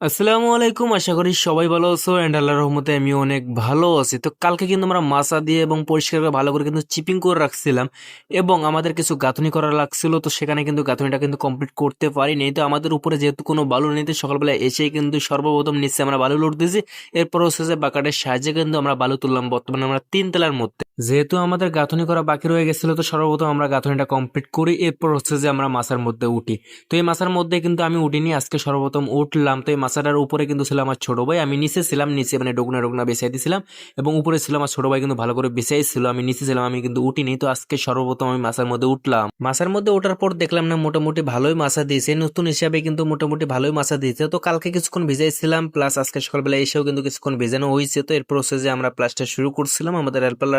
আসসালামু আলাইকুম, আশা করি সবাই ভালো আছো অ্যান্ড আল্লাহ রহমতে আমি অনেক ভালো আছি। তো কালকে কিন্তু আমরা মাছা দিয়ে এবং পরিষ্কার করে ভালো করে কিন্তু চিপিং করে রাখছিলাম এবং আমাদের কিছু গাঁথনি করা লাগছিল, তো সেখানে কিন্তু গাঁথনিটা কিন্তু কমপ্লিট করতে পারি পারিনি। তো আমাদের উপরে যেহেতু কোনো বালু নেই, তো সকালবেলা এসেই কিন্তু সর্বপ্রথম নিচে আমরা বালু লোড দিয়েছি। এরপর হচ্ছে যে বাকাটের সাহায্যে কিন্তু আমরা বালু তুললাম, বর্তমানে আমরা তিন তলার মধ্যে। যেহেতু আমাদের গাঁথনি করা বাকি রয়ে গেছিল, তো সর্বপ্রথম আমরা গাঁথনিটা কমপ্লিট করি, এরপর হচ্ছে যে আমরা মাছার মধ্যে উঠি। তো এই মাছার মধ্যে কিন্তু আমি উঠিনি, আজকে সর্বপ্রথম উঠলাম, তো এই মাছাটার উপরে কিন্তু ছিল আমার ছোট ভাই। আমি নিচে ছিলাম, নিচে মানে ডোগনা ডোগনা বেসাই দিয়েছিলাম এবং উপরে ছিল আমার ছোট ভাই কিন্তু ভালো করে বেসাই ছিল। আমি নিচে ছিলাম, আমি কিন্তু উঠিনি। তো আজকে সর্বপ্রথম আমি মাছার মধ্যে উঠলাম। মাছার মধ্যে ওঠার পর দেখলাম না, মোটামুটি ভালোই মাছা দিয়েছে। নতুন হিসাবে কিন্তু মোটামুটি ভালোই মাছা দিয়েছে। তো কালকে কিছুক্ষণ ভিজাইছিলাম প্লাস আজকে সকালবেলা এসেও কিন্তু কিছুক্ষণ ভেজানো হয়েছে। তো এর প্রসেসে আমরা প্লাসটা শুরু করছিলাম। আমাদের হেল্পার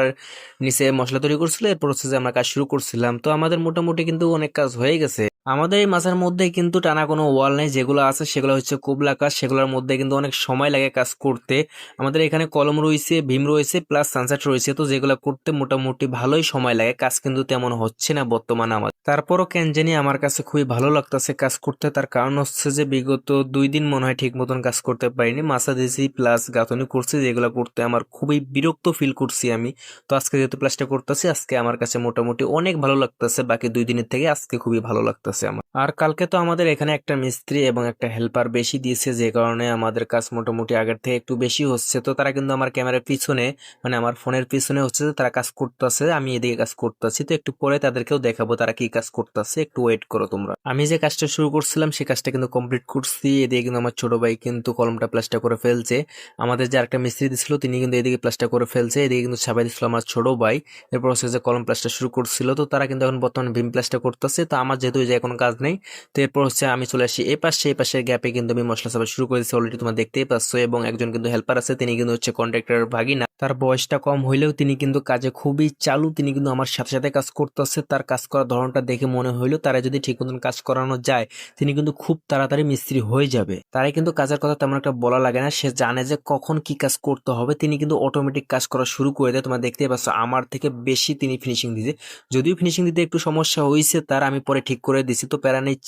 নিচে মশলা তৈরি করছিল, এর প্রসেসে আমরা কাজ শুরু করছিলাম। তো আমাদের মোটামুটি কিন্তু অনেক কাজ হয়ে গেছে। আমাদের এই মাছের মধ্যে কিন্তু টানা কোনো ওয়াল নেই, যেগুলো আছে সেগুলো হচ্ছে কোবলা কাজ সেগুলোর মধ্যে কিন্তু অনেক সময় লাগে কাজ করতে। আমাদের এখানে কলম রয়েছে, ভীম রয়েছে প্লাস সানসেট রয়েছে, তো যেগুলো করতে মোটামুটি ভালোই সময় লাগে। কাজ কিন্তু তেমন হচ্ছে না বর্তমানে আমার তারপরও কেন জানি আমার কাছে খুবই ভালো লাগতেছে কাজ করতে। তার কারণ হচ্ছে যে বিগত দুই দিন মনে হয় ঠিক মতন কাজ করতে পারিনি। মাছা দিয়েছি প্লাস গাঁথনি করছি, যেগুলো করতে আমার খুবই বিরক্ত ফিল করছি আমি। তো আজকে যেহেতু প্লাসটা করতেছি, আজকে আমার কাছে মোটামুটি অনেক ভালো লাগতেছে। বাকি দুই দিনের থেকে আজকে খুবই ভালো লাগতেছে। আমার। আর কালকে তো আমাদের এখানে একটা মিস্ত্রি এবং একটা হেল্পার বেশি দিয়েছে, যে কারণে আমাদের কাজ মোটামুটি আগের থেকে একটু বেশি হচ্ছে। তো তারা কিন্তু আমার ক্যামেরার পিছনে মানে আমার ফোনের পিছনে হচ্ছে যে তারা কাজ করতেছে, আমি এদিকে কাজ করতেছি। তো একটু পরে তাদেরকেও দেখাবো তারা কি কাজ করতেছে, একটু ওয়েট করো তোমরা। আমি যে কাজটা শুরু করছিলাম সেই কাজটা কিন্তু কমপ্লিট করছি। এদিকে কিন্তু আমার ছোট ভাই কিন্তু কলমটা প্লাস্টার করে ফেলছে। আমাদের যে আরেকটা মিস্ত্রি দিছিল, তিনি কিন্তু এদিকে প্লাস্টার করে ফেলছে। এদিকে কিন্তু সাবাই দিছিল আমার ছোট ভাই। এরপর হচ্ছে যে কলম প্লাস্টার শুরু করছিল। তো তারা কিন্তু এখন বর্তমানে ভীম প্লাসটা করতেছে। তো আমার যেহেতু জায়গায় কোনো কাজ নেই। তো এরপর হচ্ছে আমি চলে আসি এই পাশে। এই পাশের গ্যাপে কিন্তু আমি মশলা সাবা শুরু করেছি অলরেডি তোমরা দেখতেই পাচ্ছ এবং একজন কিন্তু হেল্পার আছে, তিনি কিন্তু হচ্ছে কন্ট্রাক্টরের ভাগিনা। তার বয়সটা কম হইলেও তিনি কিন্তু কাজে খুবই চালু, তিনি কিন্তু আমার সাথে সাথে কাজ করতেছে। তার কাজ করার ধরনটা দেখে মনে হইল তারা যদি ঠিক মতন কাজ করানো যায়, তিনি কিন্তু খুব তাড়াতাড়ি মিস্ত্রি হয়ে যাবে। তারাই কিন্তু কাজের কথা তেমন একটা বলা লাগে না, সে জানে যে কখন কি কাজ করতে হবে। তিনি কিন্তু অটোমেটিক কাজ করা শুরু করে দেয়। তোমরা দেখতেই পাচ্ছ আমার থেকে বেশি তিনি ফিনিশিং দিছে। যদিও ফিনিশিং দিতে একটু সমস্যা হয়েছে তার আমি পরে ঠিক করে দিছি তো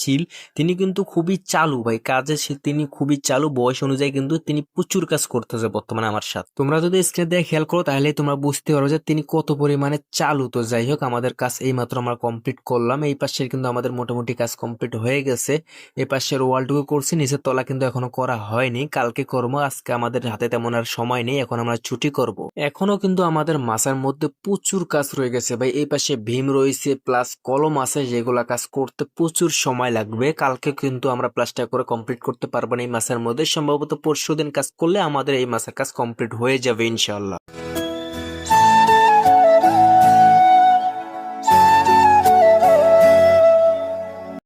চিল তিনি কিন্তু খুবই চালু ভাই কাজে তিনি খুবই চালু, বয়স অনুযায়ী কিন্তু তিনি প্রচুর কাজ করতেছে বর্তমানে আমার সাথে। তোমরা যদি স্ক্রিনে দিয়ে খেয়াল করো, তাহলে তোমরা বুঝতে পারো যে তিনি কত পরিমাণে চালু। তো যাই হোক, আমাদের কাজ এই মাত্র আমরা কমপ্লিট করলাম। এই পাশের কিন্তু আমাদের মোটামুটি কাজ কমপ্লিট হয়ে গেছে। এই পাশের ওয়ালটুকু করছি, নিচের তলা কিন্তু এখনও করা হয়নি। কালকে কর্ম আজকে আমাদের হাতে তেমন আর সময় নেই, এখন আমরা ছুটি করব। এখনও কিন্তু আমাদের মাছের মধ্যে প্রচুর কাজ রয়ে গেছে ভাই। এই পাশে ভীম রয়েছে প্লাস কলম আছে, যেগুলা কাজ করতে প্রচুর সময় লাগবে। কালকে কিন্তু আমরা প্লাস্টার করে কমপ্লিট করতে পারব না এই মাসের মধ্যে। সম্ভবত পরশু দিন কাজ করলে আমাদের এই মাসের কাজ কমপ্লিট হয়ে যাবে ইনশাল্লাহ